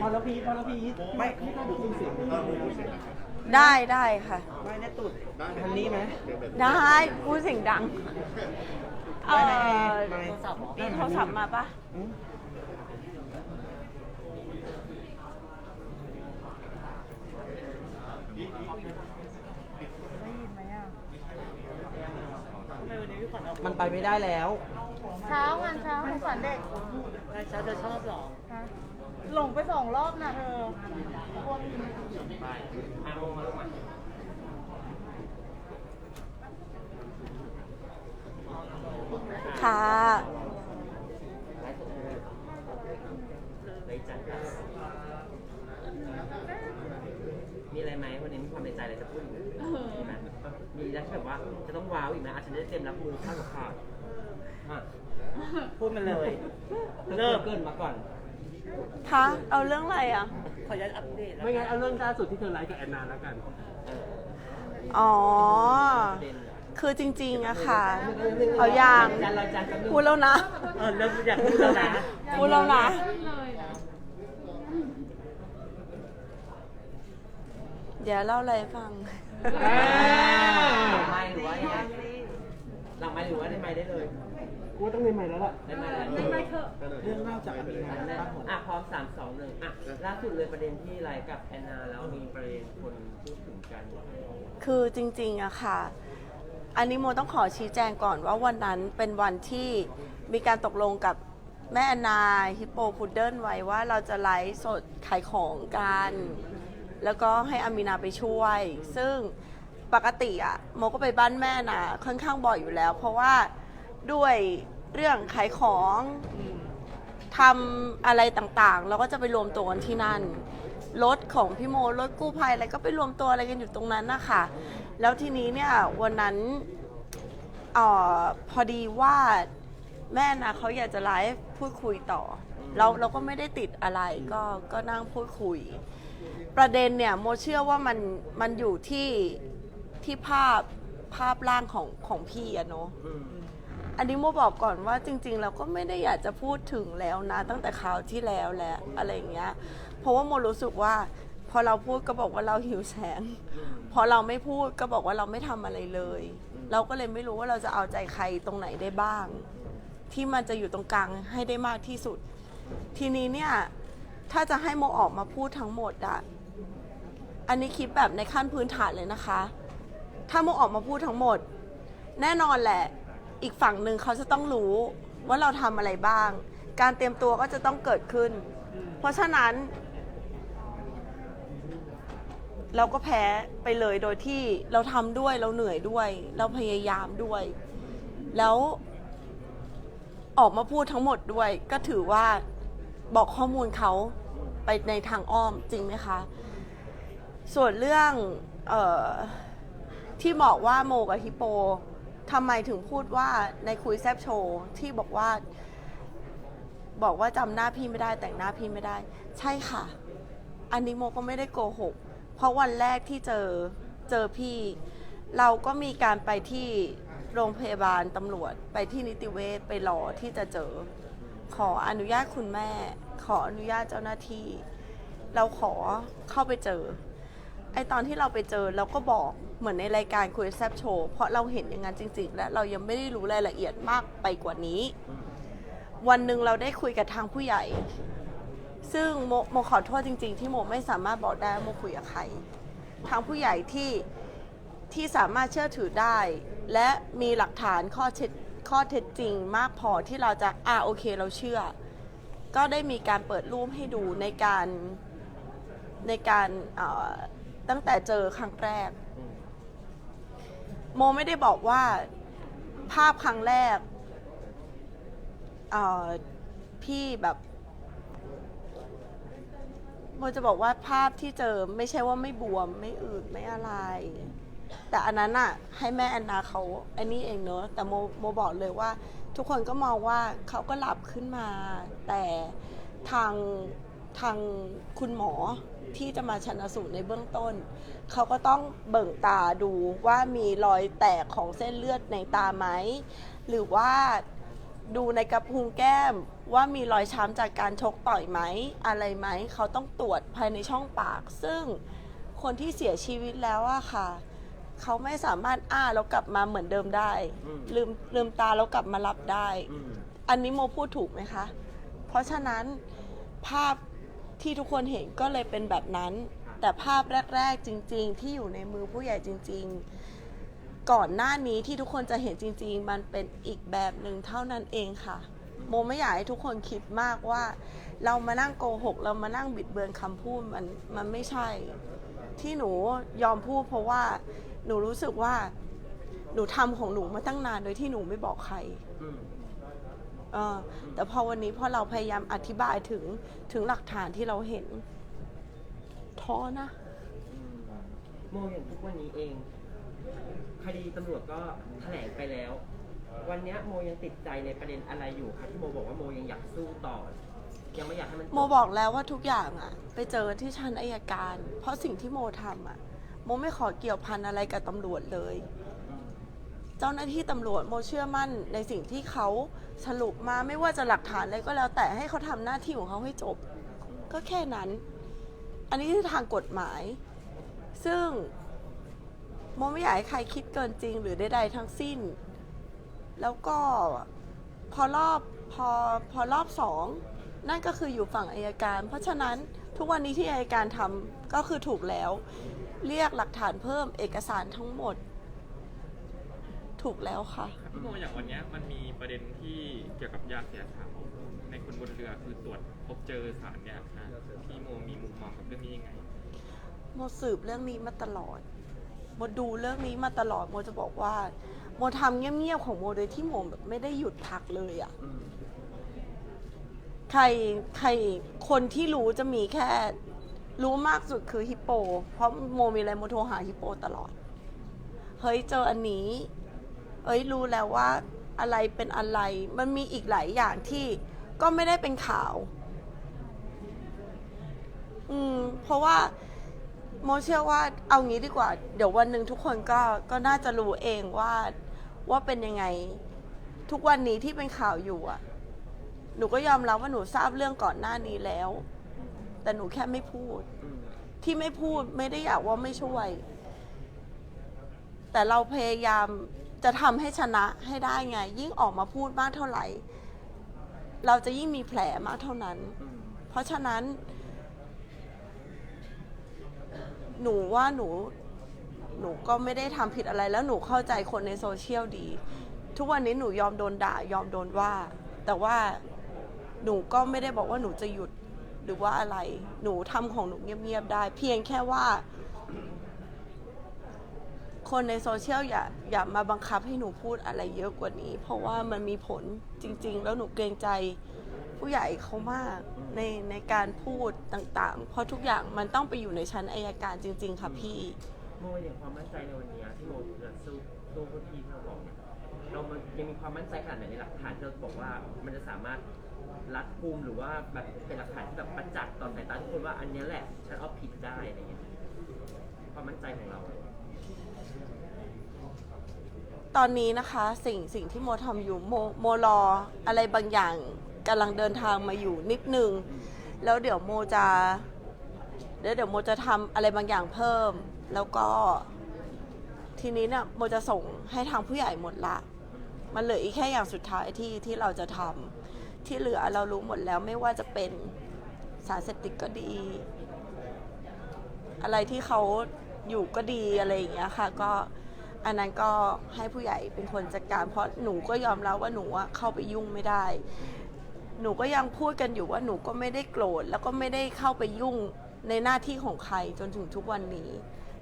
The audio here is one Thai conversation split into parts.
พอแล้วพีทพอแล้วพีทไม่ไม่ต้องดูเสียงได้ได้ค่ะ ไม่แน่ตุดฮันนี่ไหมได้พูดเสียงดังเออไม่มีโทรศัพท์มาปะอืมมันไปไม่ได้แล้ว เช้างานเช้าของฝันเด็กนายเช้าเธอชอบเหรอฮะ หลงไปสองรอบนะเธอคนค่ะมีอะไรไหมวันนี้มีความในใจอะไรจะพูดอีกไหมมีไหมมีแล้วที่แบบว่าจะต้องว้าวอีกไหมอาจจะได้เตรียมรับมือข้าวกับข่าวอะพูดมาเลย เริ่มเกินมาก่อน คะเอาเรื่องอะไรอะ ขออนุญาตอัปเดตแล้วไม่งั้นเอาเรื่องล่าสุดที่เธอไลฟ์กับแอนนาแล้วกันอ๋อประเด็นคือจริงๆอะค่ะ เอาอย่างจานเราจานกันพูดแล้วนะ เออเริ่มอยากพูดแล้วนะพูดแล้วนะ เดี๋ยวเล่าอะไรให้ฟัง หลังไม้หรือว่ายังไงหลังไม้หรือว่าในไม้ได้เลย กูต้องเรียนใหม่แล้วล่ะ ได้ไม้แล้วเรื่องเล่าจากอดีตนะครับผม อะพร้อมสามสองหนึ่งอะล่าสุดเลยประเด็นที่ไลฟ์กับแอนนาแล้วมีประเด็นคนพูดถึงกันคือจริงๆอะค่ะ อันนี้โมต้องขอชี้แจงก่อนว่าวันนั้นเป็นวันที่มีการตกลงกับแม่แอนนาฮิปโปพุดเดิลไว้ว่าเราจะไลฟ์สดขายของกัน แล้วก็ให้อามินาไปช่วย ซึ่งปกติอะโมก็ไปบ้านแม่นะค่อนข้างบ่อยอยู่แล้ว เพราะว่า ด้วยเรื่องขายของทำอะไรต่างๆ เราก็จะไปรวมตัวกันที่นั่น รถของพี่โมรถกู้ภัยอะไรก็ไปรวมตัวอะไรกันอยู่ตรงนั้นนะคะแล้วทีนี้เนี่ยวันนั้นเออพอดีว่าแม่นะเขาอยากจะไลฟ์พูดคุยต่อเราเราก็ไม่ได้ติดอะไรก็ก็นั่งพูดคุย ประเด็นเนี่ยโมเชื่อว่ามันมันอยู่ที่ที่ภาพภาพร่างของของพี่อะเนาะ อันนี้โมบอกก่อนว่าจริง ๆ เราก็ไม่ได้อยากจะพูดถึงแล้วนะ ตั้งแต่คราวที่แล้วแหละอะไรอย่างเงี้ย เพราะว่าโมรู้สึกว่า พอเราพูดก็บอกว่าเราหิวแสง พอเราไม่พูดก็บอกว่าเราไม่ทำอะไรเลย เราก็เลยไม่รู้ว่าเราจะเอาใจใครตรงไหนได้บ้าง ที่มันจะอยู่ตรงกลางให้ได้มากที่สุด ทีนี้เนี่ยถ้าจะให้โมออกมาพูดทั้งหมดอะอันนี้คิดแบบในขั้นพื้นฐานเลยนะคะ ถ้าโมออกมาพูดทั้งหมด แน่นอนแหละ อีกฝั่งหนึ่งเขาจะต้องรู้ว่าเราทำอะไรบ้าง การเตรียมตัวก็จะต้องเกิดขึ้น เพราะฉะนั้น เราก็แพ้ไปเลยโดยที่เราทำด้วยเราเหนื่อยด้วย เราพยายามด้วย แล้วออกมาพูดทั้งหมดด้วย ก็ถือว่าบอกข้อมูลเขาไปในทางอ้อมจริงไหมคะ ส่วนเรื่องเออที่บอกว่าโมกับฮิปโป ทำไมถึงพูดว่าในคุยแซบโชว์ที่บอกว่า บอกว่าจำหน้าพี่ไม่ได้แต่งหน้าพี่ไม่ได้ ใช่ค่ะ อันนี้โมก็ไม่ได้โกหก เพราะวันแรกที่เจอเจอพี่ เราก็มีการไปที่โรงพยาบาลตำรวจ ไปที่นิติเวชไปรอที่จะเจอ ขออนุญาตคุณแม่ ขออนุญาตเจ้าหน้าที่ เราขอเข้าไปเจอ ไอตอนที่เราไปเจอเราก็บอกเหมือนในรายการคุยแซบโชว์เพราะเราเห็นอย่างนั้นจริง ๆ และเรายังไม่ได้รู้รายละเอียดมากไปกว่านี้ วันหนึ่งเราได้คุยกับทางผู้ใหญ่ ซึ่งโมโมขอโทษจริง ๆ ที่โมไม่สามารถบอกได้ว่าโมคุยกับใคร ทางผู้ใหญ่ที่ที่สามารถเชื่อถือได้ และมีหลักฐานข้อเท็จข้อเท็จจริงมากพอที่เราจะอ่าโอเคเราเชื่อ ก็ได้มีการเปิดรูปให้ดูในการในการเอ่อ ตั้งแต่เจอครั้งแรก โมไม่ได้บอกว่าภาพครั้งแรกเอ่อพี่แบบโมจะบอกว่าภาพที่เจอไม่ใช่ว่าไม่บวมไม่อืดไม่อะไร แต่อันนั้นอะให้แม่แอนนาเขาอันนี้เองเนอะแต่โมโมบอกเลยว่า ทุกคนก็มองว่าเขาก็หลับขึ้นมา แต่ทางทางคุณหมอ ที่จะมาชันสูตรในเบื้องต้น เขาก็ต้องเบิ่งตาดูว่ามีรอยแตกของเส้นเลือดในตาไหม หรือว่าดูในกระพุ้งแก้มว่ามีรอยช้ำจากการชกต่อยไหม อะไรไหม เขาต้องตรวจภายในช่องปาก ซึ่งคนที่เสียชีวิตแล้วอะค่ะ เขาไม่สามารถอ้าแล้วกลับมาเหมือนเดิมได้ อืม ลืมลืมตาแล้วกลับมารับได้ อืม อันนี้โมพูดถูกไหมคะ เพราะฉะนั้นภาพ ที่ทุกคนเห็นก็เลยเป็นแบบนั้น แต่ภาพแรก ๆ จริง ๆ ที่อยู่ในมือผู้ใหญ่จริง ๆ ก่อนหน้านี้ที่ทุกคนจะเห็นจริง ๆ มันเป็นอีกแบบหนึ่งเท่านั้นเองค่ะ โมไม่อยากให้ทุกคนคิดมากว่า เรามานั่งโกหก เรามานั่งบิดเบือนคำพูดมันมันไม่ใช่ ที่หนูยอมพูดเพราะว่าหนูรู้สึกว่า หนูทำของหนูมาตั้งนานโดยที่หนูไม่บอกใครอืม เออแต่พอวันนี้พอเราพยายามอธิบายถึงถึงหลักฐานที่เราเห็นท้อนะอืมโมอย่างทุกวันนี้เอง คดีตำรวจก็แถลงไปแล้ว วันเนี้ยโมยังติดใจในประเด็นอะไรอยู่คะที่โมบอกว่าโมยังอยากสู้ต่อ ยังไม่อยากให้มันจโมบอกแล้วว่าทุกอย่างอะไปเจอที่ชั้นอายการ เพราะสิ่งที่โมทำอะโมไม่ขอเกี่ยวพันอะไรกับตำรวจเลยอืมเจ้าหน้าที่ตำรวจโมเชื่อมั่นในสิ่งที่เขา สรุปมาไม่ว่าจะหลักฐานอะไรก็แล้วแต่ให้เขาทำหน้าที่ของเขาให้จบ ก็แค่นั้น อันนี้คือทางกฎหมาย ซึ่งโมไม่อยากให้ใครคิดเกินจริงหรือใดๆทั้งสิ้น แล้วก็พอรอบพอพอรอบสองนั่นก็คืออยู่ฝั่งอายการ เพราะฉะนั้นทุกวันนี้ที่อายการทำก็คือถูกแล้ว เรียกหลักฐานเพิ่มเอกสารทั้งหมด ถูกแล้วค่ะ พี่โมอย่างวันเนี้ยมันมีประเด็นที่เกี่ยวกับยาเสียขาวในคนบนเรือคือตรวจพบเจอสารเนี่ยนะพี่โมมีมุมมองกับเรื่องนี้ยังไง โมสืบเรื่องนี้มาตลอด โมดูเรื่องนี้มาตลอด โมจะบอกว่า โมทำเงียบๆของโมโดยที่โมแบบไม่ได้หยุดพักเลยอะ่ะ ใครใครคนที่รู้จะมีแค่ รู้มากสุดคือฮิปโป เพราะโมมีอะไรโมโทรหาฮิปโปตลอด เฮ้ยเจออันนี้ เอ้ยรู้แล้วว่าอะไรเป็นอะไร มันมีอีกหลายอย่างที่ก็ไม่ได้เป็นข่าว อืม เพราะว่าโมเชื่อว่าเอางี้ดีกว่า เดี๋ยววันหนึ่งทุกคนก็ก็น่าจะรู้เองว่าว่าเป็นยังไง ทุกวันนี้ที่เป็นข่าวอยู่อะหนูก็ยอมรับว่าหนูทราบเรื่องก่อนหน้านี้แล้ว แต่หนูแค่ไม่พูด ที่ไม่พูดไม่ได้อยากว่าไม่ช่วย แต่เราพยายาม จะทำให้ชนะให้ได้ไง ยิ่งออกมาพูดมากเท่าไหร่ เราจะยิ่งมีแผลมากเท่านั้น เพราะฉะนั้น หนูว่าหนู หนูก็ไม่ได้ทำผิดอะไรแล้วหนูเข้าใจคนในโซเชียลดี ทุกวันนี้หนูยอมโดนด่ายอมโดนว่า แต่ว่าหนูก็ไม่ได้บอกว่าหนูจะหยุดหรือว่าอะไร หนูทำของหนูเงียบๆได้ เพียงแค่ว่า คนในโซเชียลอย่าอย่ามาบังคับให้หนูพูดอะไรเยอะกว่านี้ เพราะว่ามันมีผลจริง ๆ แล้วหนูเกรงใจผู้ใหญ่เขามากในในการพูดต่างๆ เพราะทุกอย่างมันต้องไปอยู่ในชั้นอายการจริง ๆ ค่ะพี่ โมอย่างความมั่นใจในวันนี้ที่โมจะสู้สู้พื่อพี่ที่เราบอกเนี่ยเรามันยังมีความมั่นใจขนาดไหนในหลักฐานที่เราบอกว่ามันจะสามารถรัดกุมหรือว่าแบบเป็นหลักฐานที่แบบประจักษ์ต่อสายตาทุกคนว่าอันเนี้ยแหละฉันเอาผิดได้อะไรเงี้ยความมั่นใจของเรา ตอนนี้นะคะสิ่งสิ่งที่โมทำอยู่โมโมรออะไรบางอย่างกำลังเดินทางมาอยู่นิดนึง แล้วเดี๋ยวโมจะเดี๋ยวเดี๋ยวโมจะทำอะไรบางอย่างเพิ่ม แล้วก็ทีนี้เนี่ยโมจะส่งให้ทางผู้ใหญ่หมดละ มันเหลืออีกแค่อย่างสุดท้ายที่ที่เราจะทำที่เหลือเรารู้หมดแล้วไม่ว่าจะเป็นสารเสพติดก็ดี อะไรที่เขาอยู่ก็ดีอะไรอย่างเงี้ยค่ะก็ อันนั้นก็ให้ผู้ใหญ่เป็นคนจัดการ เพราะหนูก็ยอมรับว่าหนูอะเข้าไปยุ่งไม่ได้ หนูก็ยังพูดกันอยู่ว่าหนูก็ไม่ได้โกรธแล้วก็ไม่ได้เข้าไปยุ่งในหน้าที่ของใครจนถึงทุกวันนี้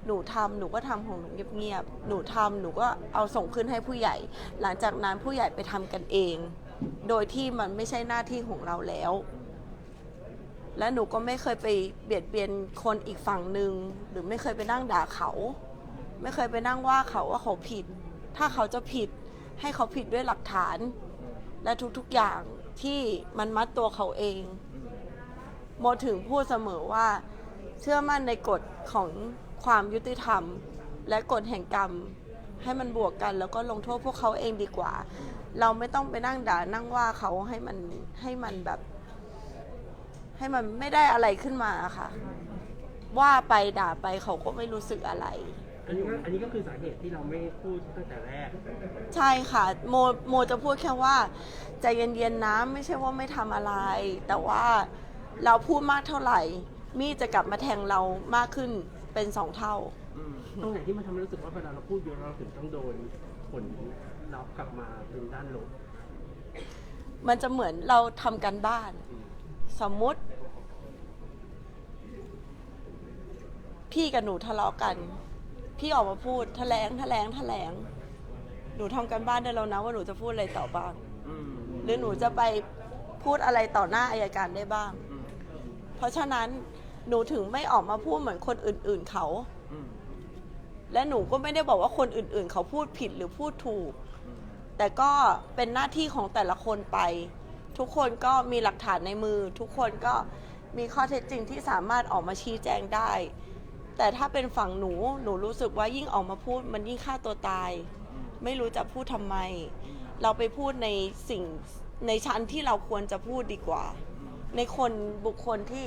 หนูทำหนูก็ทำของหนูเงียบๆหนูทำหนูก็เอาส่งขึ้นให้ผู้ใหญ่ หลังจากนั้นผู้ใหญ่ไปทำกันเอง โดยที่มันไม่ใช่หน้าที่ของเราแล้ว และหนูก็ไม่เคยไปเบียดเบียนคนอีกฝั่งหนึ่งหรือไม่เคยไปนั่งด่าเขา ไม่เคยไปนั่งว่าเขาว่าเขาผิด ถ้าเขาจะผิดให้เขาผิดด้วยหลักฐาน และทุกๆอย่างที่มันมัดตัวเขาเอง โมถึงพูดเสมอว่า เชื่อมั่นในกฎของความยุติธรรม และกฎแห่งกรรม ให้มันบวกกัน แล้วก็ลงโทษพวกเขาเองดีกว่า เราไม่ต้องไปนั่งด่านั่งว่าเขาให้มันให้มันแบบ ให้มันไม่ได้อะไรขึ้นมาค่ะ ว่าไปด่าไปเขาก็ไม่รู้สึกอะไร อันนี้ก็อันนี้ก็คือสาเหตุที่เราไม่พูดตั้งแต่แรก ใช่ค่ะโมโมจะพูดแค่ว่าใจเย็นๆนะไม่ใช่ว่าไม่ทำอะไร แต่ว่าเราพูดมากเท่าไหร่ มีดจะกลับมาแทงเรามากขึ้นเป็นสองเท่า อืมตรงไหนที่มันทำให้รู้สึกว่าเวลาเราพูดเยอะเราถึงต้องโดนผลลัพธ์กลับมาเป็นด้านลบมันจะเหมือนเราทำกันบ้านสมมุติ พี่กับหนูทะเลาะกัน พี่ออกมาพูดแถลงแถลงแถลง หนูทำกันบ้านได้แล้วนะว่าหนูจะพูดอะไรต่อบ้าง อืมหรือหนูจะไปพูดอะไรต่อหน้าอายการได้บ้าง อืมเพราะฉะนั้นหนูถึงไม่ออกมาพูดเหมือนคนอื่น ๆเขา อืมและหนูก็ไม่ได้บอกว่าคนอื่น ๆ เขาพูดผิดหรือพูดถูก อืมแต่ก็เป็นหน้าที่ของแต่ละคนไป ทุกคนก็มีหลักฐานในมือ ทุกคนก็มีข้อเท็จจริงที่สามารถออกมาชี้แจงได้ แต่ถ้าเป็นฝั่งหนู หนูรู้สึกว่ายิ่งออกมาพูดมันยิ่งฆ่าตัวตาย ไม่รู้จะพูดทำไม เราไปพูดในสิ่งในชั้นที่เราควรจะพูดดีกว่า ในคนบุคคลที่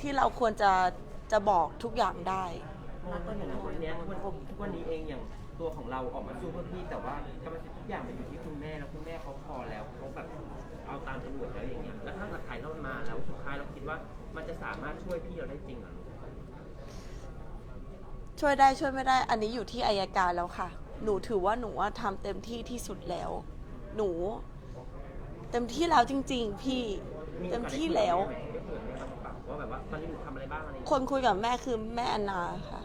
ที่เราควรจะจะบอกทุกอย่างได้ ณตอนอย่างวันเนี้ยวันทุกวันนี้เองอย่างตัวของเราออกมาสู้เพื่อพี่แต่ว่ากรรมสิทธิ์ทุกอย่างมันอยู่ที่คุณแม่แล้วคุณแม่เขาพอแล้วเขาแบบเอาตามตำรวจแล้วอย่างเงี้ยแล้วถ้าหลักฐานเรามาแล้วสุดท้ายเราคิดว่ามันจะสามารถช่วยพี่เราได้จริงเหรอ ช่วยได้ช่วยไม่ได้ อันนี้อยู่ที่อายการแล้วค่ะ หนูถือว่าหนูว่าทำเต็มที่ที่สุดแล้ว หนู เต็มที่แล้วจริง ๆ พี่เต็มที่แล้ว ว่าแบบว่าตอนนี้หนูทำอะไรบ้างอะไรอย่างคเงี้ยนคุยกับแม่คือแม่แอนนาค่ะ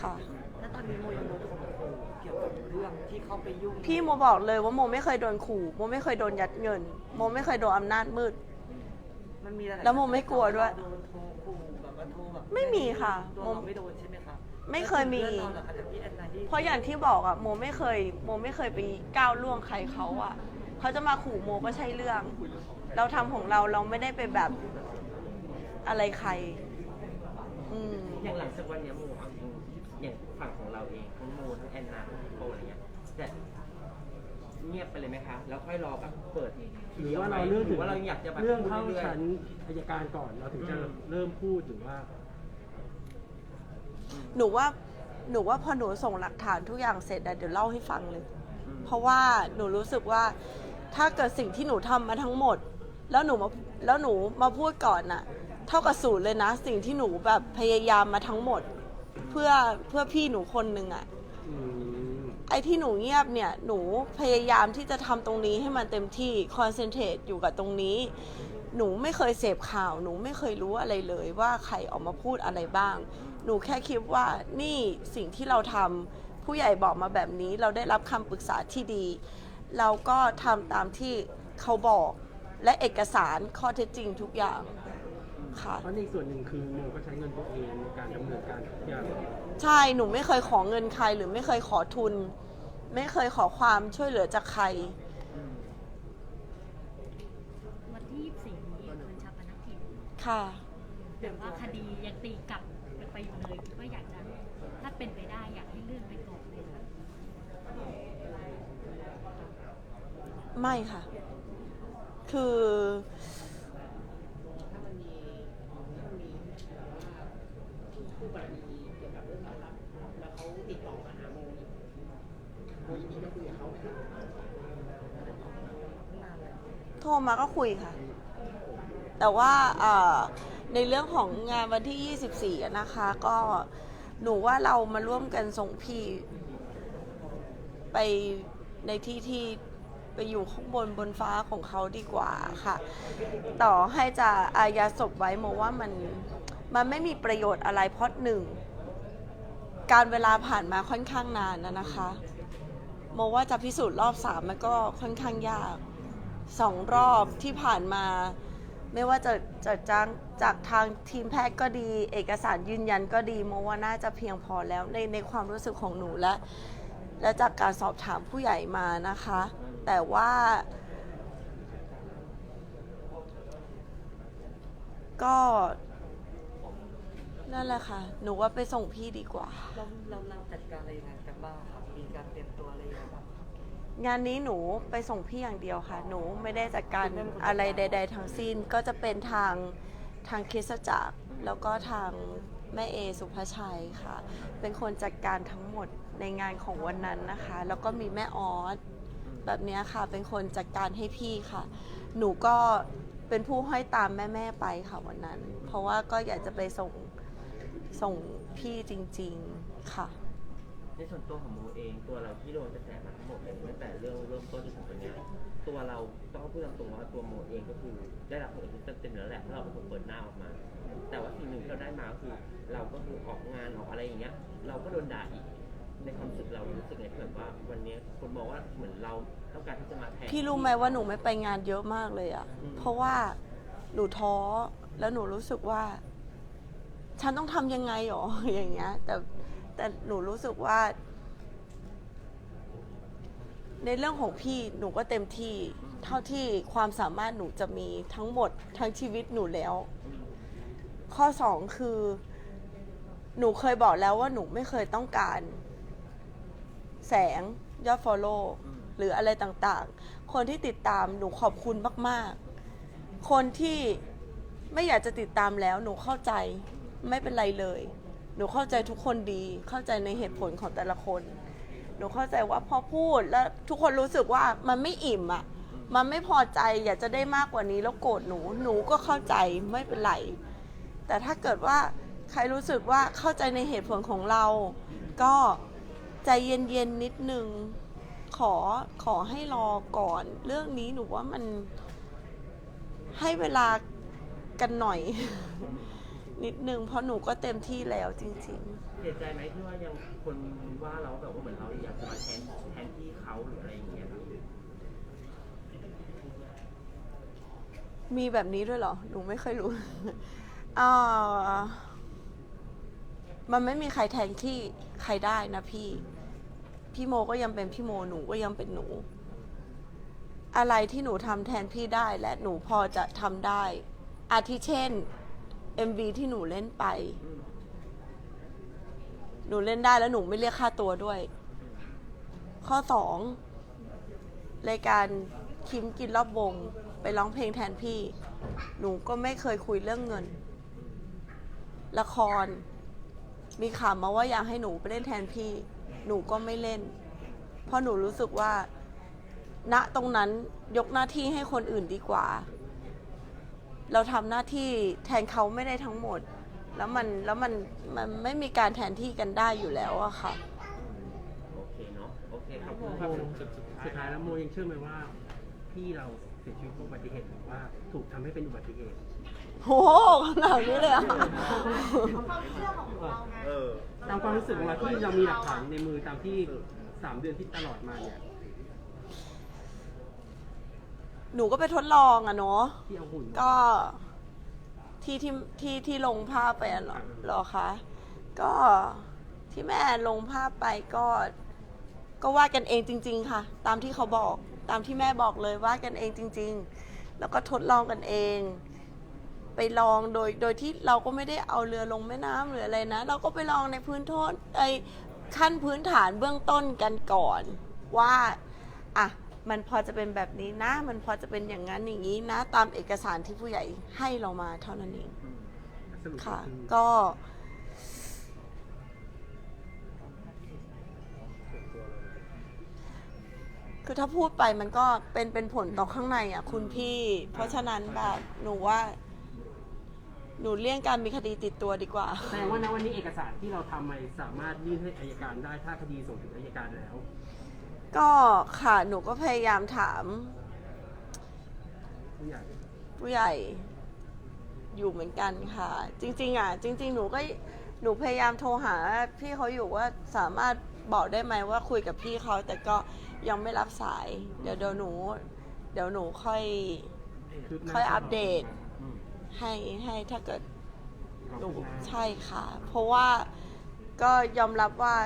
ค่ะ แล้วตอนนี้โมยังโดนข่มขู่เกี่ยวกับเรื่องที่เข้าไปยุ่งพี่โมบอกเลยว่าโมไม่เคยโดนขู่โมไม่เคยโดนยัดเงิน โมไม่เคยโดนอำนาจมืด มันมีอะไรแล้วโมไม่กลัวด้วย โดนโทรขู่แบบ ว่าโทรแบบไม่มีค่ะตัวโมเราไม่โดนใช่ไหมคะไม่เคยมี พื่อนเราเหรอคะจากที่แอนนาที่เพราะอย่างที่บอกอะโมไม่เคย โมไม่เคยไปก้าวล่วงใครเขาอะเขาจะมาขู่โมก็ใช่เรื่อง เราทำของเราเราไม่ได้ไปแบบอะไรใคร อืม อย่างหลังจากวันเนี้ยโมเอาจริงอย่างฝั่งของเราเองทั้งโมทั้งแอนนาทั้งโปอะไรเงี้ยจะเงียบไปเลยไหมคะ แล้วค่อยรอแบบเปิด หรือว่าเราเรื่องหรือว่าเราอยากจะแบบเรื่องเข้ารื่ยๆ ชั้นอายการก่อนเราถึงจะเริ่มพูดหรือว่า หนูว่าหนูว่าพอหนูส่งหลักฐานทุกอย่างเสร็จอะเดี๋ยวเล่าให้ฟังเลย อืม เพราะว่าหนูรู้สึกว่าถ้าเกิดสิ่งที่หนูทำมาทั้งหมด แล้วหนูมาแล้วหนูมาพูดก่อนน่ะ เท่ากับศูนย์เลยนะ สิ่งที่หนูแบบพยายามมาทั้งหมด เพื่อเพื่อพี่หนูคนหนึ่งอะอืม ไอ้ที่หนูเงียบเนี่ย หนูพยายามที่จะทำตรงนี้ให้มันเต็มที่คอนเซนเทรตอยู่กับตรงนี้ หนูไม่เคยเสพข่าว หนูไม่เคยรู้อะไรเลยว่าใครออกมาพูดอะไรบ้าง หนูแค่คิดว่านี่สิ่งที่เราทำผู้ใหญ่บอกมาแบบนี้ เราได้รับคำปรึกษาที่ดี เราก็ทำตามที่เขาบอกและเอกสารข้อเท็จจริงทุกอย่าง ค่ะ เพราะในส่วนหนึ่งคือโมก็ใช้เงินตัวเองในการดำเนินการทุกอย่างใช่หนูไม่เคยขอเงินใครหรือไม่เคยขอทุน ไม่เคยขอความช่วยเหลือจากใครอืมวันที่24นี้วันชาปนกิจค่ะ แต่ว่าคดียังตีกลับไปอยู่เลยคิดว่าอยากจะถ้าเป็นไปได้อยากให้เลื่อนไปก่อนเลยค่ะไม่ค่ะ คือ โทรมาก็คุยค่ะ แต่ว่าในเรื่องของงานวันที่ 24 นะคะ ก็หนูว่าเรามาร่วมกันส่งพี่ ไปในที่ที่ไปอยู่ข้างบนบนฟ้าของเขาดีกว่าค่ะ ต่อให้จะอาญาศพไว้โมว่ามันมันไม่มีประโยชน์อะไรเพราะหนึ่ง การเวลาผ่านมาค่อนข้างนานนะนะคะ โมว่าจะพิสูจน์รอบสามมันก็ค่อนข้างยากสองรอบที่ผ่านมา ไม่ว่าจะจะจ้างจากทางทีมแพทย์ก็ดี เอกสารยืนยันก็ดีโมว่าน่าจะเพียงพอแล้วในในความรู้สึกของหนูและและจากการสอบถามผู้ใหญ่มานะคะ แต่ว่า ก็นั่นแหละค่ะ หนูว่าไปส่งพี่ดีกว่า เราเราเราจัดการอะไรยังไงกันบ้างครับมีการเตรียม งไงบ้างครับงานนี้หนูไปส่งพี่อย่างเดียวค่ะ หนูไม่ได้จัดการอะไรใด ๆทั้งสิ้นก็จะเป็นทางทางคริสตจักรแล้วก็ทางแม่เอสุภาชัยค่ะ เป็นคนจัดการทั้งหมดในงานของวันนั้นนะคะ แล้วก็มีแม่ออสแบบเนี้ยค่ะ เป็นคนจัดการให้พี่ค่ะ หนูก็เป็นผู้ห้อยตามแม่ๆไปค่ะวันนั้น เพราะว่าก็อยากจะไปส่งส่งพี่จริง ๆค่ะ ในส่วนตัวของโมเองตัวเราที่โดนกระแสมาทั้งหมดเลยตั้งแต่เรื่องเริ่มต้นจนถึงวันเนี้ยตัวเราต้องพูดตรงๆว่าตัวโมเองก็คือได้รับผลกระทบเต็มๆแล้วแหละเพราะเราเป็นคนเปิดหน้าออกมา แต่ว่าสิ่งหนึ่งที่เราได้มาก็คือ เราก็คือออกงานออกอะไรอย่างเงี้ย เราก็โดนด่าอีก ในความรู้สึกเรารู้สึกไงที่แบบว่าวันเนี้ยคนมองว่าเหมือนเราต้องการที่จะมาแทน พี่รู้ไหมว่าหนูไม่ไปงานเยอะมากเลยอะอืม เพราะว่าหนูท้อแล้วหนูรู้สึกว่า ฉันต้องทำยังไงหรอ อย่างเงี้ย แต่ แต่หนูรู้สึกว่า ในเรื่องของพี่หนูก็เต็มที่ เท่าที่ความสามารถหนูจะมีทั้งหมดทั้งชีวิตหนูแล้ว ข้อสองคือ หนูเคยบอกแล้วว่าหนูไม่เคยต้องการ แสงยอด follow หรืออะไรต่างๆ คนที่ติดตามหนูขอบคุณมาก ๆ คนที่ไม่อยากจะติดตามแล้วหนูเข้าใจไม่เป็นไรเลย หนูเข้าใจทุกคนดี เข้าใจในเหตุผลของแต่ละคน หนูเข้าใจว่าพอพูดแล้วทุกคนรู้สึกว่ามันไม่อิ่มอะ มันไม่พอใจอยากจะได้มากกว่านี้แล้วโกรธหนู หนูก็เข้าใจไม่เป็นไร แต่ถ้าเกิดว่าใครรู้สึกว่าเข้าใจในเหตุผลของเรา ก็ใจเย็นๆนิดนึง ขอขอให้รอก่อน เรื่องนี้หนูว่ามันให้เวลากันหน่อย นิดนึงเพราะหนูก็เต็มที่แล้วจริงเสียใจไหมที่ว่ายังคนว่าเราแบบว่าเหมือนเราอยากจะมาแทนแทนที่เขาหรืออะไรอย่างเงี้ยครับๆมีแบบนี้ด้วยเหรอ หนูไม่เคยรู้ เอ่อมันไม่มีใครแทนที่ใครได้นะพี่ พี่โมก็ยังเป็นพี่โม หนูก็ยังเป็นหนู อะไรที่หนูทำแทนพี่ได้และหนูพอจะทำได้ อาทิเช่น MV ที่หนูเล่นไป หนูเล่นได้แล้วหนูไม่เรียกค่าตัวด้วย ข้อสองรายการคิมกินรอบวง ไปร้องเพลงแทนพี่ หนูก็ไม่เคยคุยเรื่องเงิน ละคร มีข่าวมาว่าอยากให้หนูไปเล่นแทนพี่ หนูก็ไม่เล่น เพราะหนูรู้สึกว่า ณตรงนั้นยกหน้าที่ให้คนอื่นดีกว่า เราทำหน้าที่แทนเขาไม่ได้ทั้งหมด แล้วมันแล้วมันมันไม่มีการแทนที่กันได้อยู่แล้วอะค่ะ โอเคเนาะโอเคครับโมครับสุดท้ายแล้วโมยังเชื่อไหมว่าพี่เราเสียชีวิตเพราะอุบัติเหตุหรือว่าถูกทำให้เป็นอุบัติเหตุ โหขนาดนี้เลยอะความเชื่อของเราไงตามความรู้สึกของเราที่เรามีหลักฐานในมือตามที่สามเดือนที่ตลอดมาเนี่ย หนูก็ไปทดลองอะเนาะ ที่เอาหุ่นก็ที่ที่ที่ที่ลงภาพไปอะเหรอเหรอคะก็ที่แม่ลงภาพไปก็ ก็วาดกันเองจริง ๆ ค่ะ ตามที่เขาบอกตามที่แม่บอกเลยวาดกันเองจริง ๆ แล้วก็ทดลองกันเอง ไปลองโดยโดยที่เราก็ไม่ได้เอาเรือลงแม่น้ำหรืออะไรนะ เราก็ไปลองในพื้นโทษไอ้ขั้นพื้นฐานเบื้องต้นกันก่อนว่าอะ มันพอจะเป็นแบบนี้นะ มันพอจะเป็นอย่างนั้นอย่างนี้นะ ตามเอกสารที่ผู้ใหญ่ให้เรามาเท่านั้นเอง สรุปค่ะคือก็ คือถ้าพูดไปมันก็เป็นเป็นผลต่อข้างในอะ คุณพี่ เพราะฉะนั้นแบบหนูว่า หนูเลี่ยงการมีคดีติดตัวดีกว่า แสดงว่าณวันนี้เอกสารที่เราทำมาสามารถยื่นให้อายการได้ถ้าคดีส่งถึงอายการแล้ว ก็ค่ะหนูก็พยายามถาม ผู้ใหญ่ผู้ใหญ่อยู่เหมือนกันค่ะ จริง ๆ อะ จริง ๆ หนูก็หนูพยายามโทรหาพี่เขาอยู่ว่าสามารถบอกได้ไหมว่าคุยกับพี่เขาแต่ก็ยังไม่รับสาย เดี๋ยวเดี๋ยวหนู เดี๋ยวหนูค่อย คืบหน้าค่อยอัปเดต อืมให้ให้ถ้าเกิดหนูขอบคุณมากใช่ค่ะ เพราะว่าก็ยอมรับว่า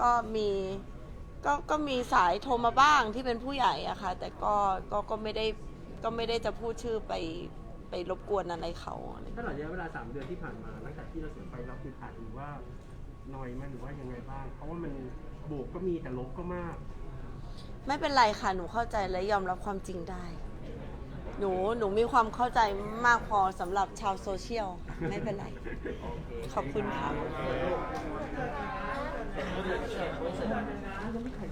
ก็มี ก็ก็มีสายโทรมาบ้างที่เป็นผู้ใหญ่อะค่ะ แต่ก็ก็ก็ไม่ได้ก็ไม่ได้จะพูดชื่อไปไปรบกวนอะไรเขาอะไรตลอดระยะเวลาสามเดือนที่ผ่านมาตั้งแต่ที่เราเสียไปเราคือขาดหรือว่าน้อยไหมหรือว่ายังไงบ้าง เพราะว่ามันบวกก็มีแต่ลบก็มาก ไม่เป็นไรค่ะ หนูเข้าใจและยอมรับความจริงได้ หนูหนูมีความเข้าใจมากพอสำหรับชาวโซเชียลค่ะไม่เป็นไร ขอบคุณค่ะ Nó mới thành.